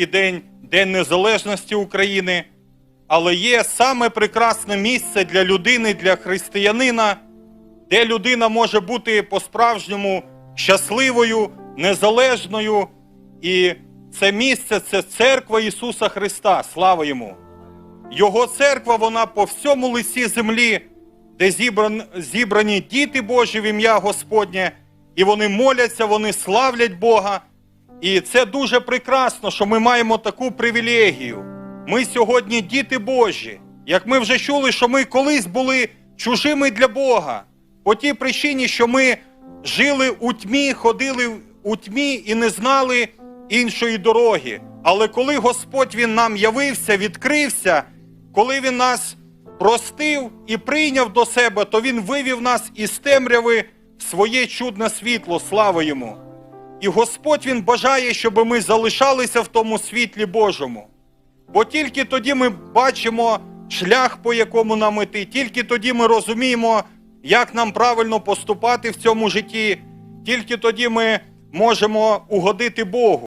український день, День Незалежності України, але є саме прекрасне місце для людини, для християнина, де людина може бути по-справжньому щасливою, незалежною. І це місце це церква Ісуса Христа. Слава Йому! Його церква, вона по всьому лиці землі, де зібрані діти Божі в ім'я Господнє, і вони моляться, вони славлять Бога. І це дуже прекрасно, що ми маємо таку привілегію. Ми сьогодні діти Божі. Як ми вже чули, що ми колись були чужими для Бога, по тій причині, що ми жили у тьмі, ходили у тьмі і не знали іншої дороги. Але коли Господь Він нам явився, відкрився, коли Він нас простив і прийняв до себе, то Він вивів нас із темряви в своє чудне світло. Слава йому! І Господь Він бажає, щоб ми залишалися в тому світлі Божому. Бо тільки тоді ми бачимо шлях, по якому нам іти, тільки тоді ми розуміємо, як нам правильно поступати в цьому житті, тільки тоді ми можемо угодити Богу.